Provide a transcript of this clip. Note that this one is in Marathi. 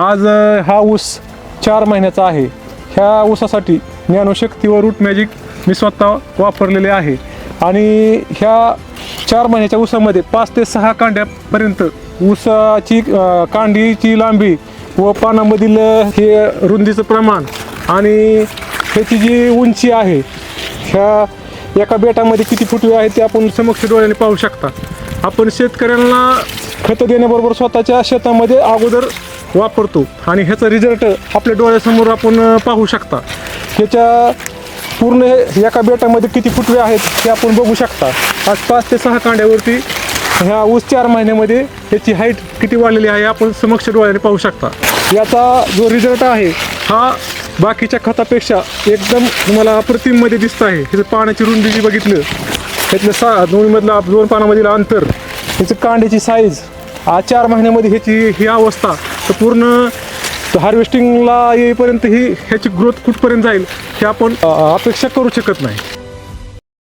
आज हा ऊस चार महिन्याचा आहे. ह्या ऊसासाठी ज्ञानशक्ती व रूट मॅजिक मी स्वतः वापरलेले आहे. आणि ह्या चार महिन्याच्या ऊसामध्ये पाच ते सहा कांड्यापर्यंत ऊसाची कांडीची लांबी व पानामधील हे रुंदीचं प्रमाण आणि ह्याची जी उंची आहे ह्या एका बेटामध्ये किती फुटवे आहे ते आपण समक्ष डोळ्याने पाहू शकता. आपण शेतकऱ्यांना खतं देण्याबरोबर स्वतःच्या शेतामध्ये अगोदर वापरतो. आणि ह्याचा रिझल्ट आपल्या डोळ्यासमोर आपण पाहू शकता. ह्याच्या पूर्ण हे- एका बेटामध्ये किती फुटवे आहेत हे आपण बघू शकता. आज पाच ते सहा कांड्यावरती ह्या ऊस चार महिन्यामध्ये ह्याची हाईट किती वाढलेली आहे आपण समक्ष डोळ्याने पाहू शकता. याचा जो रिझल्ट आहे हा बाकीच्या खतापेक्षा एकदम तुम्हाला अप्रतिममध्ये दिसत आहे. ह्याचं पाण्याची रुंदी जी बघितलं ह्यातलं सा दोन्हीमधला दोन पानामधील अंतर ह्याचं कांड्याची साईज आज चार महिन्यामध्ये ह्याची ही अवस्था तर पूर्ण हार्वेस्टिंगला येईपर्यंत ही ह्याची ग्रोथ कुठपर्यंत जाईल हे आपण अपेक्षा करू शकत नाही.